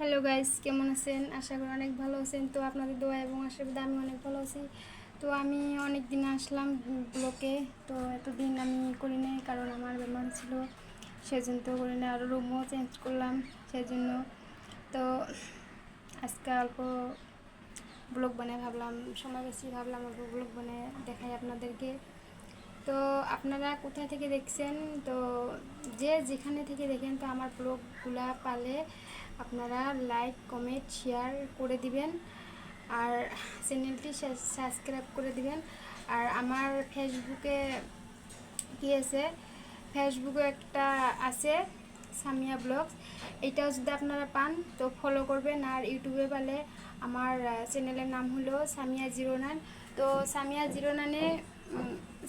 Hello guys কেমন আছেন? আশা করি অনেক ভালো আছেন। তো আপনাদের দোয়া এবং আশীর্বাদে আমি অনেক ভালো আছি। তো আমি অনেক দিন আসলাম ব্লকে। তো এতদিন আমি করি নাই, কারণ আমার বেমার ছিল। সেজন্য তো করি না আরও রুমও চেঞ্জ করলাম, সেজন্য। তো আজকে অল্প ব্লগ বানায় ভাবলাম, সময় বেশি ভাবলাম, অল্প ব্লগ বানায় দেখাই আপনাদেরকে। তো আপনারা কোথা থেকে দেখছেন? তো যে যেখানে থেকে দেখেন, তো আমার ব্লগগুলা পালে আপনারা লাইক কমেন্ট শেয়ার করে দিবেন। আর চ্যানেলটি সাবস্ক্রাইব করে দিবেন। আর আমার ফেসবুকে কি আছে? ফেসবুকে একটা আছে, সামিয়া ব্লগস। এটাও যদি আপনারা পান, তো ফলো করবেন। আর ইউটিউবে পালে আমার চ্যানেলের নাম হলো সামিয়া জিরো নাইন। তো সামিয়া জিরো নাইনে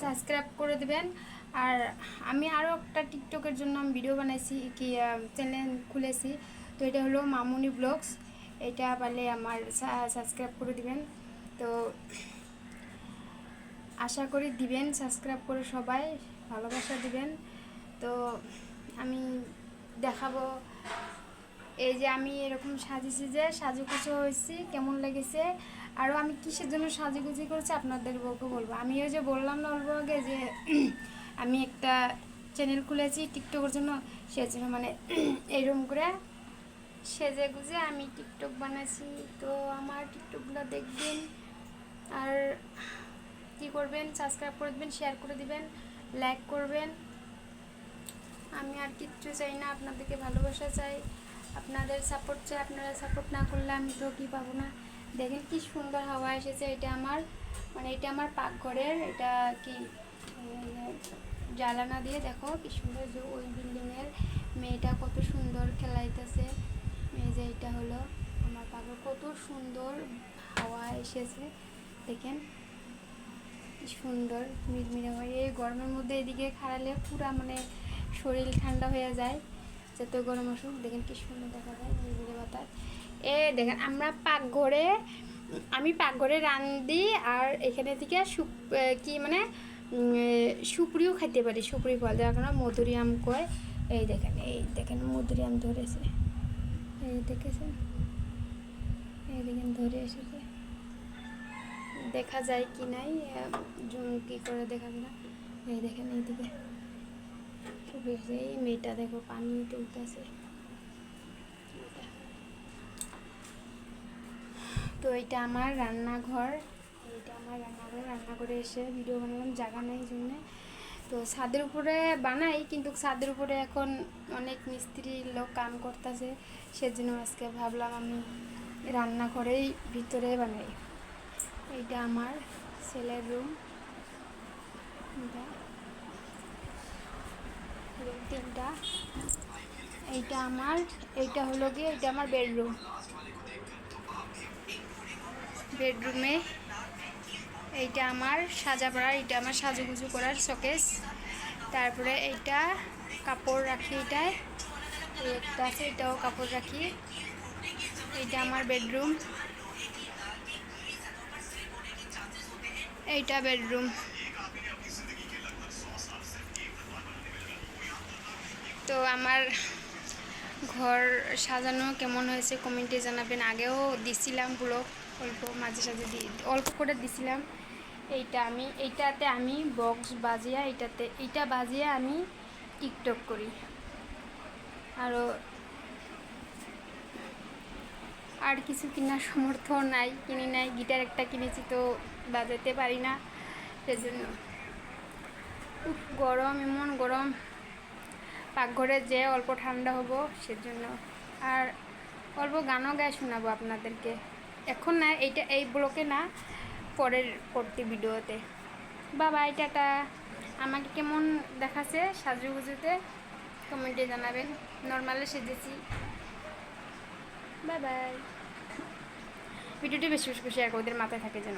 সাবস্ক্রাইব করে দেবেন। আর আমি আরও একটা টিকটকের জন্য আমি ভিডিও বানাইছি, কি চ্যানেল খুলেছি। তো এটা হলো মামুনি ব্লগস। এটা পারলে আমার সাবস্ক্রাইব করে দিবেন। তো আশা করি দিবেন, সাবস্ক্রাইব করে সবাই, ভালোবাসা দিবেন। তো আমি দেখাবো এই যে আমি এরকম সাজিয়েছি যে সাজুকুচু হয়েছি, কেমন লেগেছে? আরও আমি কিসের জন্য সাজুগুজি করেছি আপনাদের বউকে বলব। আমি ওই যে বললাম না অল্প আগে যে আমি একটা চ্যানেল খুলেছি টিকটকের জন্য সেজন্য মানে এইরকম করে সেজে গুজে আমি টিকটক বানাইছি। তো আমার টিকটকগুলো দেখবেন আর কি করবেন সাবস্ক্রাইব করে দেবেন শেয়ার করে দিবেন লাইক করবেন। আমি আর কিচ্ছু চাই না, আপনাদেরকে ভালোবাসা চাই। আপনাদের সাপোর্ট চাই, আপনারা সাপোর্ট না করলে আমি তো কি পাবো না? দেখেন কি সুন্দর হাওয়া এসেছে, এটা আমার মানে এটা আমার পাকঘরের, এটা কি জ্বালানা দিয়ে দেখো কি সুন্দর যে ওই বিল্ডিংয়ের মেয়েটা কত সুন্দর খেলাইতেছে। মেয়ে যে এটা হলো আমার পাকঘর, কত সুন্দর হাওয়া এসেছে, দেখেন সুন্দর মিরমিরে হয়। এই গরমের মধ্যে এদিকে খাড়ালে পুরা মানে শরীর ঠান্ডা হয়ে যায়। যত গরম আসুক। দেখেন কি সুন্দর দেখা যায় মিরমিরে বাতাস। এ, দেখেন, আমরা পাকঘরে, আমি পাকঘরে রান্ধি আর এখানে থেকে সুপ কি মানে সুপুরিও খাইতে পারি, সুপুরি ফল। যার কারণে আম কয়। এই দেখেন এই দেখেন মধুরিয়াম ধরেছে। এই দেখেছেন? এই দেখেন, ধরে এসেছে। দেখা যায় কি নাই? জুম কি করে দেখা যায় না? এই দেখেন, এইদিকে। এই মেয়েটা দেখো, পানি তুলতেছে। তো এটা আমার রান্নাঘর। এটা আমার রান্নাঘর। রান্নাঘরে এসে ভিডিও বানালাম জায়গা নেই জন্যে। তো ছাদের উপরে বানাই, কিন্তু ছাদের উপরে এখন অনেক মিস্ত্রি লোক কাম করতেছে। সেজন্য আজকে ভাবলাম আমি রান্নাঘরেই ভিতরে বানাই। এইটা আমার ছেলের রুম রুম তিনটা। এইটা আমার, এইটা হলো গিয়ে এটা আমার বেডরুম বেডরুমে এইটা আমার সাজা পড়ার এটা আমার সাজুগুজু করার শোকেস তারপরে এইটা কাপড় রাখি এটায় একটা আছে, এটাও কাপড় রাখি। এইটা আমার বেডরুম এইটা বেডরুম তো আমার ঘর সাজানো কেমন হয়েছে কমেন্টে জানাবেন। আগেও দিছিলাম পুরো অল্প, মাঝে সাঝে অল্প করে দিছিলাম। এইটা আমি, এইটাতে আমি বক্স বাজিয়া, এইটাতে, এইটা বাজিয়ে আমি টিকটক করি। আরও আর কিছু কেনার সমর্থ নাই, কিনি নাই, গিটার একটা কিনেছি তো বাজাতে পারি না। সেজন্য। গরম, এমন গরম। পাকঘরে যে অল্প ঠান্ডা হব সেজন্য। আর অল্প গানও গায়ে শোনাবো আপনাদেরকে। এখন না, এইটা, এই ব্লকে না, পরের পরটি ভিডিওতে। বাবা এইটাটা আমাকে কেমন দেখাচ্ছে সাজুগুজুতে? কমেন্টে জানাবেন। নর্মালে সেজেছি। বাই বাই ভিডিওটি বেশি বেশি শেয়ার করে ওদের মাথায় থাকে যেন।